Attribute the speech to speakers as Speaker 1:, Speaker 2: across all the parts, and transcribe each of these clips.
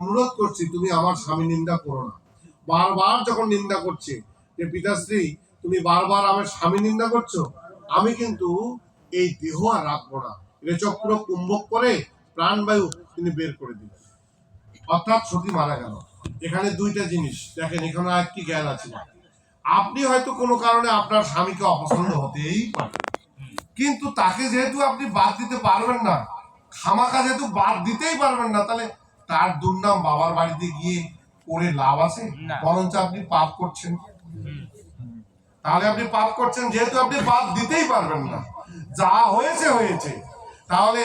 Speaker 1: অনুরোধ করছি, তুমি আমার স্বামী নিন্দা করো না। বারবার যখন নিন্দা করছে যে, পিতাশ্রী, তুমি বারবার আমার স্বামী নিন্দা করছ? আমি কিন্তু এই দেহ আর রাখব না। রেচক্র কুম্ভক করে প্রাণবায়ু তিনি বের করে দিলেন। অর্থাৎ সতী মারা গেল। এখানে দুইটা জিনিস। দেখেন, এখানে কি জ্ঞান আছে। আপনি হয়তো কোনো কারণে আপনার স্বামীকে অপছন্দ হতেই পারে। কিন্তু তাকে যেহেতু আপনি বাদ দিতে পারবেন না খামাকা যেহেতু বাদ দিতেই পারবেন না, তাহলে তার দুর্নাম বাবার বাড়িতে গিয়ে করে লাভ আছে? বরঞ্চ আপনি পাপ করছেন। তাহলে আপনি পাপ করছেন যেহেতু আপনি বাদ দিতেই পারবেন না। যা হয়েছে হয়েছে। তাহলে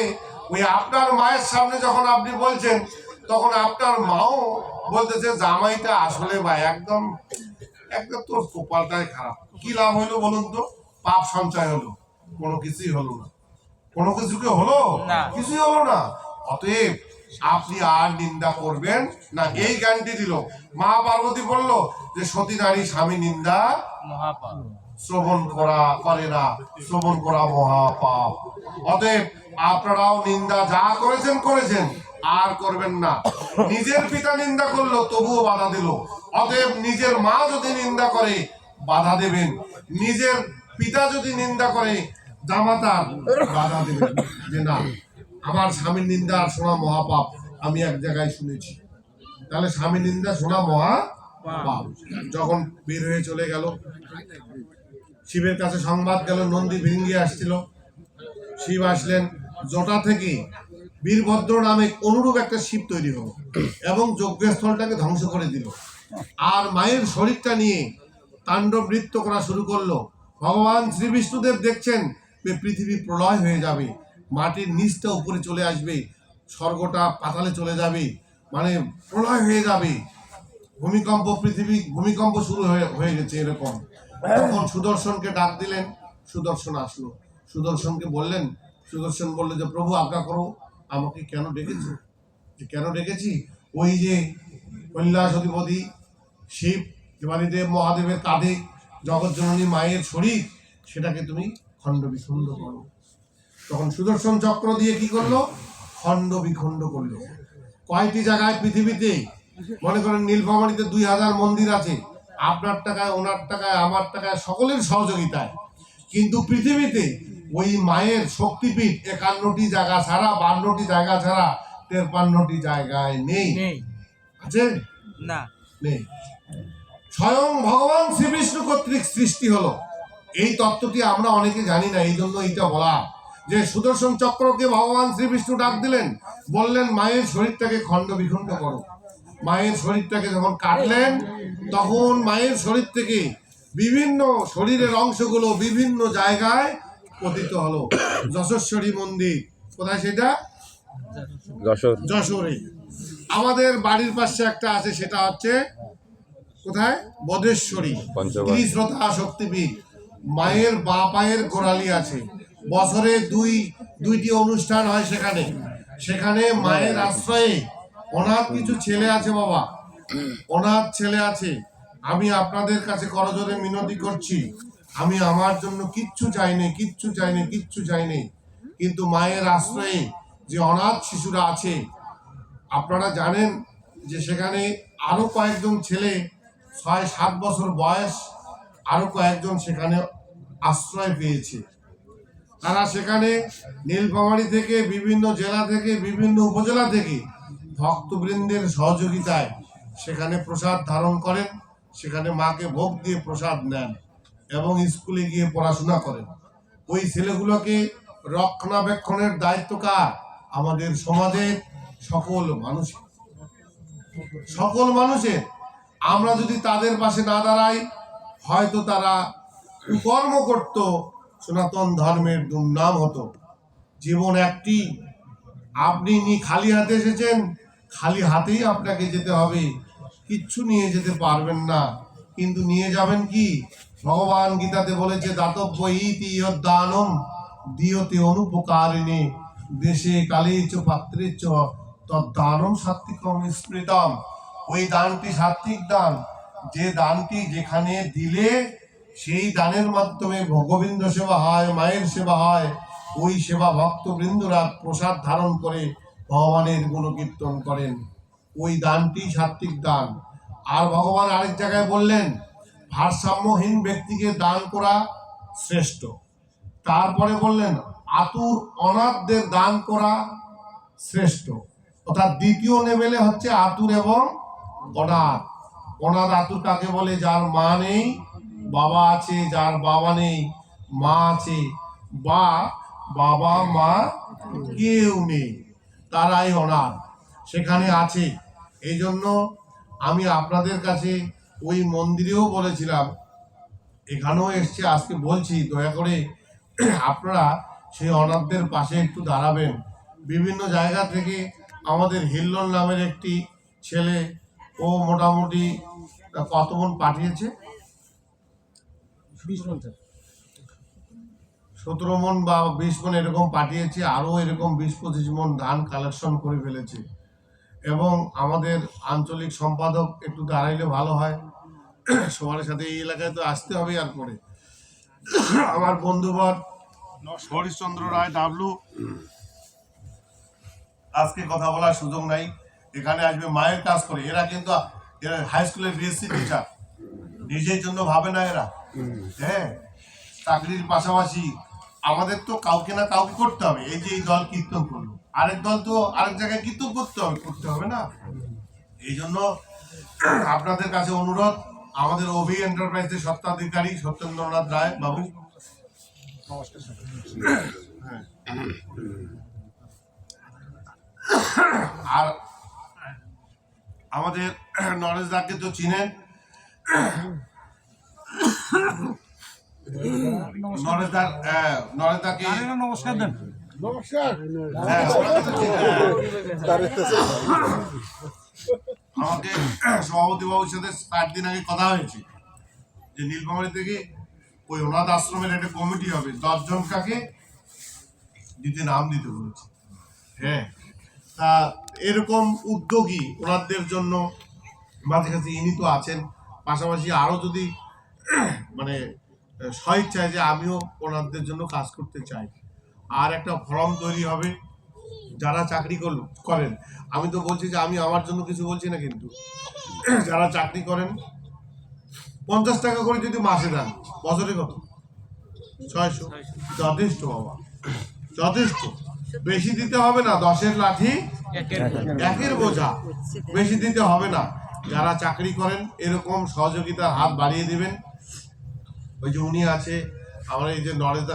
Speaker 1: ওই আপনার মায়ের সামনে যখন আপনি বলছেন তখন আপনার মাও বলতেছে জামাইটা আসলে ভাই একদম একদম তোর কপালটাই খারাপ। কি লাভ হইল বলুন তো? পাপ সঞ্চয় হলো। কোনো কিছুই হলো না। কোনো কিছু কি হলো কিছুই হলো না। অতএব আপনি আর নিন্দা করবেন না। এই জ্ঞানটি দিল। মা পার্বতী বলল যে সতী নারী স্বামী নিন্দা শ্রবণ করা করে না। শ্রবণ করা মহাপাপ। অতএব আপনারাও নিন্দা যা করেছেন করেছেন আর করবেন না। নিজের পিতা নিন্দা করল তবুও বাধা দিল। অতএব নিজের মা যদি নিন্দা করে বাধা দেবেন। নিজের পিতা যদি নিন্দা করে জামাতার বাধা দেবেন। যে না আমার স্বামীর নিন্দা আর শোনা মহাপাপ, আমি এক জায়গায় শুনেছি। তাহলে স্বামী নিন্দা, শোনা মহা পাপ যখন বের হয়ে চলে গেল, শিবের কাছে সংবাদ গেল, নন্দী ভেঙ্গিয়ে আসছিল। শিব আসলেন, জটা থেকে বীরভদ্র নামে অনুরূপ একটা শিব তৈরি হলো এবং যজ্ঞস্থলটাকে ধ্বংস করে দিল। আর মায়ের শরীরটা নিয়ে তাণ্ডব নৃত্য করা শুরু করল। ভগবান শ্রী বিষ্ণুদেব দেখছেন পৃথিবী প্রলয় হয়ে যাবে। মাটির নিচটা উপরে চলে আসবে, স্বর্গটা পাতালে চলে যাবে মানে প্রলয় হয়ে যাবে। ভূমিকম্প পৃথিবী, ভূমিকম্প শুরু হয়ে হয়ে গেছে এরকম। তখন সুদর্শনকে ডাক দিলেন, সুদর্শন আসলো। সুদর্শনকে বললেন, সুদর্শন বলল যে, প্রভু, আজ্ঞা করো, আমাকে কেন ডেকেছো? যে কেন ডেকেছি? ওই যে কৈলাস অধিপতি, শিব, দেবাদিদেব, মহাদেবের কাঁধে জগৎজননী মায়ের শরীর, সেটাকে তুমি খণ্ড বিখণ্ড করো। তখন সুদর্শন চক্র দিয়ে কি করল? খণ্ড বিখণ্ড করল। কয়টি জায়গায় পৃথিবীতে মনে করেন নীলফামারীতে দুই হাজার মন্দির আছে আপনার টাকায় ওনার টাকায় আমার টাকায় সকলের সহযোগিতায়। কিন্তু পৃথিবীতে ওই মায়ের শক্তিপীঠ একান্নটি জায়গা ছাড়া বান্নটি জায়গা ছাড়া তেরপান্নটি জায়গায় নেই।
Speaker 2: নেই।
Speaker 1: আছে?
Speaker 2: না।
Speaker 1: নেই। স্বয়ং ভগবান শ্রী বিষ্ণু কর্তৃক সৃষ্টি হলো। এই তত্ত্বটি আমরা অনেকে জানি না এই জন্য এইটা বলা যে সুদর্শন চক্রকে ভগবান শ্রী বিষ্ণু ডাক দিলেন বললেন মায়ের শরীরটাকে খণ্ড বিখণ্ড করো। মায়ের শরীরটাকে যখন কাটলেন তখন মায়ের শরীর থেকে বিভিন্ন শরীরের অংশগুলো বিভিন্ন জায়গায় পতিত হলো। যশস্বরী মন্দির কোথায় সেটা?
Speaker 3: যশোর।
Speaker 1: আমাদের বাড়ির পাশে একটা আছে সেটা হচ্ছে কোথায়? বদেশ্বরী। শ্রদ্ধা শক্তিপীঠ। মায়ের বা পায়ের গোড়ালি আছে। বছরে দুই, দুইটি অনুষ্ঠান হয় সেখানে। সেখানে মায়ের আশ্রয়ে অনাথ কিছু ছেলে আছে বাবা। অনাথ ছেলে আছে। আমি আপনাদের কাছে করজোরে মিনতি করছি। আমি আমার জন্য কিচ্ছু চাইনি কিচ্ছু চাইনি কিচ্ছু চাইনি। কিন্তু মায়ের আশ্রয়ে যে অনাথ শিশুরা আছে, আপনারা জানেন যে সেখানে আরও কয়েকজন ছেলে, ছয়, সাত বছর বয়স, আরও কয়েকজন সেখানে আশ্রয় পেয়েছে। তারা সেখানে নীলফামারী থেকে বিভিন্ন জেলা থেকে, বিভিন্ন উপজেলা থেকে ভক্তবৃন্দের সহযোগিতায় সেখানে প্রসাদ ধারণ করেন, সেখানে মাকে ভোগ দিয়ে প্রসাদ নেন এবং স্কুলে গিয়ে পড়াশোনা করেন। ওই ছেলেগুলোকে রক্ষণাবেক্ষণের দায়িত্ব কার? আমাদের সমাজের সকল মানুষের। সকল মানুষের। আমরা যদি তাদের পাশে না দাঁড়াই, হয়তো তারা কর্ম করত সনাতন ধর্মের দুর্নাম হতো। জীবন একটি। আপনি নি খালি হাতে এসেছেন, খালি হাতেই আপনাকে যেতে হবে। কিচ্ছু নিয়ে যেতে পারবেন না। কিন্তু নিয়ে যাবেন কি? ভগবান গীতাতে বলেছে, দাতব্য ইতি দানম দিয়তে অনুপকারিণী। দেশে কালে চ পাত্রে চ তদ্দানম সাত্বিকম স্মৃতম। ওই দানটি সাত্বিক দান। যে দানটি যেখানে দিলে সেই দানের মাধ্যমে ভগবিন্দ সেবা হয়, মায়ের সেবা হয়, ওই সেবা ভক্তবৃন্দরা প্রসাদ ধারণ করে ভগবানের গুণকীর্তন করেন। ওই দানটি সাত্বিক দান। আর ভগবান আরেক জায়গায় বললেন, ভারসাম্যহীন ব্যক্তিকে দান করা শ্রেষ্ঠ। তারপরে বললেন, আতুর অনাথদের দান করা শ্রেষ্ঠ। অর্থাৎ দ্বিতীয় লেভেলে হচ্ছে আতুর এবং অনাথ। অনাথ আতুর কাকে বলে? যার মা নেই বাবা আছে, যার বাবা নেই, মা আছে, বা, বাবা, মা কেউ নেই, তারাই অনাথ সেখানে আছে। এই জন্য আমি আপনাদের কাছে ওই মন্দিরেও বলেছিলাম, এখানেও এসছে, আজকে বলছি, দয়া করে আপনারা সেই অনাথদের পাশে একটু দাঁড়াবেন। বিভিন্ন জায়গা থেকে আমাদের হিল্লন নামের একটি ছেলে ও মোটামুটি কত মন পাঠিয়েছে? সতেরো মন বা বিশ মন এরকম পাঠিয়েছে আরও এরকম বিশ পঁচিশ মন ধান কালেকশন করে ফেলেছে। এবং আমাদের আঞ্চলিক সম্পাদক একটু দাঁড়াইলে ভালো হয়। সবার সাথে এই এলাকায় তো আসতে হবে আর পরে। আমার বন্ধুবর হরিশচন্দ্র রায় ডাবলু আজকে কথা বলার সুযোগ নাই। এখানে আসবে মায়ের কাজ করে। এরা কিন্তু এরা হাই স্কুলের বিএসসি টিচার নিজের জন্য ভাবে না এরা। হ্যাঁ? চাকরির পাশাপাশি আমাদের তো কাউকে না কাউকে করতে হবে। এই যে এই দল কীর্তন করল। আরেক দল তো আরেক জায়গায় কীর্তন করতে হবে করতে হবে না? এই জন্য আপনাদের কাছে অনুরোধ আমাদের অভি এন্টারপ্রাইজের সত্ত্বাধিকারী সত্যেন্দ্রনাথ রায় বাবু। হ্যাঁ। আর আমাদের নরেশ দাকে তো চিনেন। নরেশ দা নরেশ দাকে
Speaker 2: নমস্কার দেন।
Speaker 1: হ্যাঁ, তো চিনেন। আমাকে সভাপতি বাবুর সাথে চার দিন আগে কথা হয়েছে যে নীলফামারী থেকে ওই অনাথ আশ্রমের একটা কমিটি হবে দশজন কাকে দিতে নাম দিতে বলেছে। হ্যাঁ তা এরকম উদ্যোগী ওনাদের জন্য মাঝে কাছে ইনি তো আছেন। পাশাপাশি আরও যদি মানে স্বইচ্ছায় যে আমিও ওনাদের জন্য কাজ করতে চাই। আর একটা ফর্ম তৈরি হবে যারা চাকরি করল- করেন। আমি তো বলছি যে আমি আমার জন্য কিছু বলছি না কিন্তু। যারা চাকরি করেন পঞ্চাশ টাকা করে যদি মাসে দেন বছরে কত? ছয়শো। যথেষ্ট বাবা। যথেষ্ট। বেশি দিতে হবে না দশের লাঠি একের বোঝা। বেশি দিতে হবে না। যারা চাকরি করেন, এরকম সহযোগিতার হাত বাড়িয়ে দেবেন। ওই যে উনি আছে আমার এই যে নরেশ